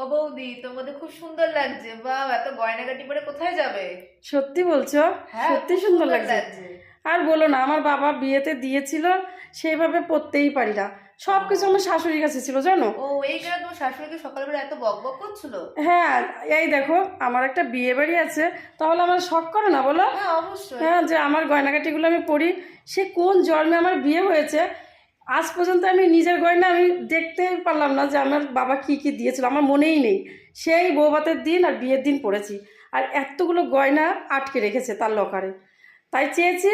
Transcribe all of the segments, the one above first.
ও বৌদি তোমাদের খুব সুন্দর লাগছে। বা এত গয়নাগাটি পরে কোথায় যাবে? সত্যি বলছো? হ্যাঁ সত্যি সুন্দর লাগছে। আর বলো না আমার বাবা বিয়েতে দিয়েছিল সেইভাবে পড়তেই পারি না। সব কিছু আমার শাশুড়ির কাছে ছিল জানো? ও এই কারণে তোমার শাশুড়িকে সকালবেলা এত বক বক করছিল? হ্যাঁ এই দেখো আমার একটা বিয়ে বাড়ি আছে তাহলে আমার শখ করে না বলো? হ্যাঁ অবশ্যই। হ্যাঁ যে আমার গয়নাগাটিগুলো আমি পড়ি সে কোন জন্মে আমার বিয়ে হয়েছে আজ পর্যন্ত আমি নিজের গয়না আমি দেখতে পারলাম না যে আমার বাবা কি কি দিয়েছিল আমার মনেই নেই। সেই বৌভাতের দিন আর বিয়ের দিন পড়েছি আর এতগুলো গয়না আটকে রেখেছে তার লকারে তাই চেয়েছি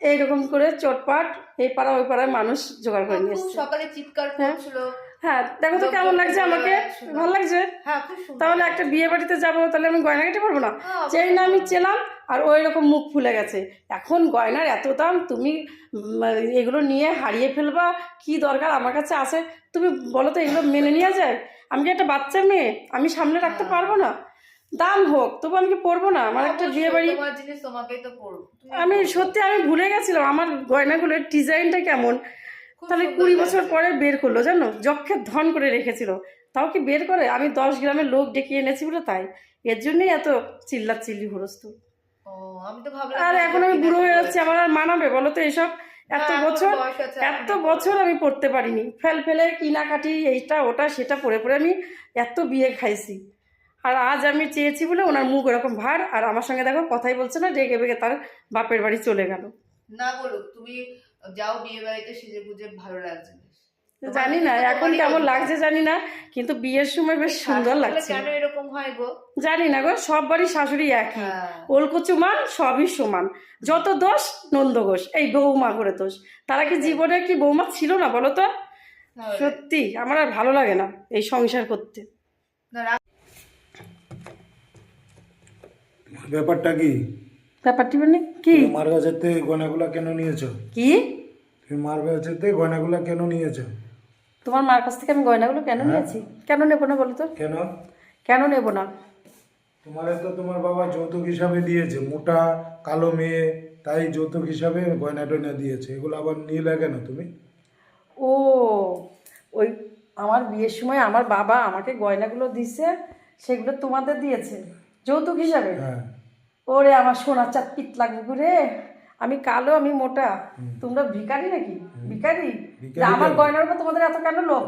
এইরকম করে চটপাট এই পাড়া ওই পাড়ায় মানুষ জোগাড় করে নিয়েছে সকালে চিৎকার হ্যাঁ। হ্যাঁ দেখো তো কেমন লাগছে আমাকে। ভালো লাগছে? হ্যাঁ তাহলে একটা বিয়ে বাড়িতে যাব তাহলে আমি গয়নাগাটি পারব না? হ্যাঁ, যেই না আমি চেলাম আর ওই রকম মুখ ফুলে গেছে। এখন গয়নার এত দাম তুমি এগুলো নিয়ে হারিয়ে ফেলবা কি দরকার আমার কাছে আছে? তুমি বলো তো এগুলো মেনে নেওয়া যায়? আমি কি একটা বাচ্চা মেয়ে? আমি সামনে রাখতে হ্যাঁ। পারব না? দাম হোক তবু আমি কি পরবো না? আমার একটা বিয়ে বাড়ি আমি সত্যি আমি ভুলে গেছিলাম আমার গয়নাগুলোর ডিজাইনটা কেমন? তাহলে কুড়ি বছর পরে বের করল জানো? যক্ষে ধন করে রেখেছিল। তাও কি বের করে? আমি দশ গ্রামের লোক ডেকে এনেছি বলে তাই। এর জন্যই এত চিল্লা চিল্লি হরস্ত আর এখন আমি বুড়ো হয়ে যাচ্ছি আমার আর মানাবে? বলো তো এসব। এত বছর এত বছর আমি পড়তে পারিনি। ফেল ফেলে কিনাকাটি এইটা ওটা সেটা পরে পরে আমি এত বিয়ে খাইছি। আর আজ আমি চেয়েছি বলে ওনার মুখ ওরকম ভার আর আমার সঙ্গে দেখো কথাই বলছে না ডেকে বেগে তার বাপের বাড়ি চলে গেল। না বলুক তুমি যাও বিয়ে বাড়িতে সেজে গুজে ভালো লাগছে। জানি না এখন কেমন লাগছে জানি না কিন্তু বিয়ের সময় বেশ সুন্দর লাগছে। কেন এরকম হয় গো? জানি না গো সব বাড়ি শাশুড়ি একই। হ্যাঁ। সবই সমান। যত দোষ নন্দ ঘোষ এই বৌমা করে দোষ। তারা কি জীবনে কি বৌমা ছিল না বলো তো? সত্যি আমার আর ভালো লাগে না এই সংসার করতে। ব্যাপারটা কি? ব্যাপারটি মানে কি? মার কাছের থেকে গয়নাগুলা কেন নিয়েছো? কি? তুমি মার কাছের থেকে গয়নাগুলা কেন নিয়েছো? তোমার মার কাছ থেকে আমি গয়নাগুলো কেন হ্যাঁ। নিয়েছি? কেন নেব না বলো তো? কেন? কেন নেব না? তোমারে তো তোমার বাবা যৌতুক হিসাবে দিয়েছে মোটা কালো মেয়ে তাই যৌতুক হিসাবে গয়না টয়না দিয়েছে। এগুলো আবার নিলে কেন তুমি? ও ওই আমার বিয়ের সময় আমার বাবা আমাকে গয়নাগুলো দিছে সেগুলো তোমাদের দিয়েছে যৌতুক হিসাবে? হ্যাঁ। ওরে আমার সোনার চাঁদ পিত লাগবে রে। আমি কালো আমি মোটা। তোমরা ভিকারি নাকি? ভিখারি? ভিখারি আমার গয়নার উপর তোমাদের এত কেন লোভ?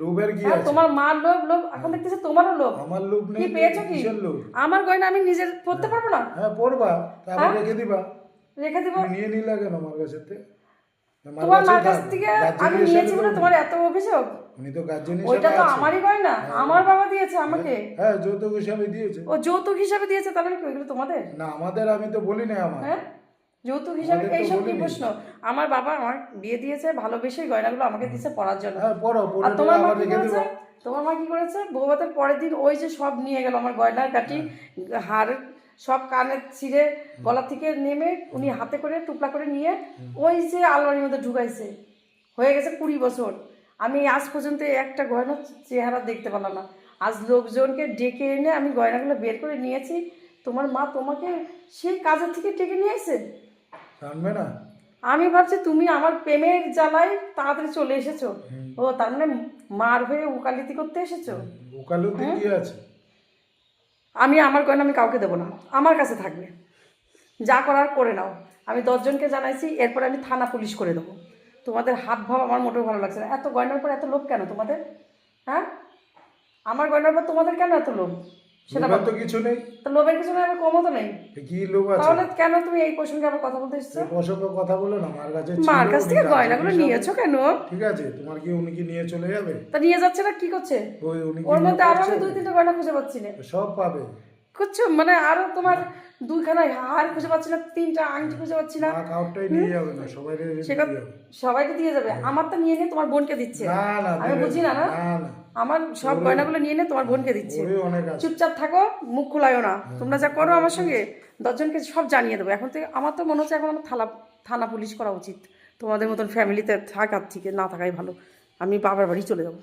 লোভের কি হ্যাঁ, আছে? তোমার মার লোভ লোভ। এখন দেখতেছি তোমারও লোভ। আমার লোভ কি নেই পেয়েছ কি? কিসের লোভ? আমার গয়না আমি নিজে পড়তে পারব না? হ্যাঁ পড়বা তারপর হ্যাঁ? রেখে দিবা। রেখে দিবা? নিয়ে নিলা কেন আমার কাছে? তোমার মার কাছ থেকে আমি নিয়েছি বলে তোমার এত অভিযোগ? উনি তো গার্জেন ওইটা তো আমারই গয়না। আমার বাবা দিয়েছে আমাকে। হ্যাঁ যৌতুক হিসাবে দিয়েছে। ও যৌতুক হিসাবে দিয়েছে তাহলে কি ওইগুলো তোমাদের? না আমাদের আমি তো বলি না আমার। হ্যাঁ? যৌতুক হিসাবে এইসব কি প্রশ্ন? আমার বাবা আমার বিয়ে দিয়েছে ভালোবেসে গয়নাগুলো আমাকে দিয়েছে পড়ার জন্য। হ্যাঁ পড়ো পড়ে আর তোমার মা কি করেছে? তোমার মা কি করেছে? বৌভাতের পরের দিন ওই যে সব নিয়ে গেল আমার গয়নার কাটি হার সব কানের ছিঁড়ে গলা থেকে নেমে উনি হাতে করে টুকলা করে নিয়ে ওই যে আলমারির মধ্যে ঢুকাইছে। হয়ে গেছে কুড়ি বছর। আমি আজ পর্যন্ত একটা গয়নার চেহারা দেখতে পেলাম না। আজ লোকজনকে ডেকে এনে আমি গয়নাগুলো বের করে নিয়েছি। তোমার মা তোমাকে সেই কাজের থেকে ডেকে নিয়ে আসে জানবে না। আমি ভাবছি তুমি আমার প্রেমের জ্বালায় তাড়াতাড়ি চলে এসেছ। ও তার মানে মার হয়ে উকালিতি করতে এসেছ? ওকালতি হ্যাঁ? কি আছে? আমি আমার গয়না আমি কাউকে দেবো না। আমার কাছে থাকবে। যা করার করে নাও। আমি দশজনকে জানাইছি, এরপর আমি থানা পুলিশ করে দেবো। তোমাদের হাত ভাব আমার মোটেও ভালো লাগছে না। এত গয়নার পর এত লোভ কেন তোমাদের? হ্যাঁ? আমার গয়নার পর তোমাদের কেন এত লোভ? সেটা তো কিছু নেই। তো লোভের কিছু না আবার কমও তো নেই কি লোভ আছে? তাহলে কেন তুমি এই প্রসঙ্গে আবার কথা বলতে এসছো? এই প্রসঙ্গে কথা বলো না মার কাছে মার কাছ থেকে গয়নাগুলো নিয়েছো কেন? ঠিক আছে তোমার কি উনি কি নিয়ে চলে যাবে? তা নিয়ে যাচ্ছে না কি করছে? ওই উনি কি ওর মধ্যে আরও আমি দুই তিনটা গয়না খুঁজে পাচ্ছি না। সব পাবে। করছ মানে আরও তোমার দুইখানা হার খুঁজে পাচ্ছি না তিনটা আংটি খুঁজে পাচ্ছি না। কাউটাই নিয়ে যাবে না সবাই সেটা সবাইকে দিয়ে যাবে। আমার তো নিয়ে নিয়ে তোমার বোনকে দিচ্ছে। না না আমি বুঝি না না? আমার সব গয়নাগুলো নিয়ে নিয়ে তোমার বোনকে দিচ্ছে। চুপচাপ থাকো মুখ খোলায়ও না। তোমরা যা করো আমার সঙ্গে দশজনকে সব জানিয়ে দেবো। এখন থেকে আমার তো মনে হচ্ছে এখন আমার থানা থানা পুলিশ করা উচিত। তোমাদের মতন ফ্যামিলিতে থাকার থেকে না থাকাই ভালো। আমি বাবার বাড়ি চলে যাব।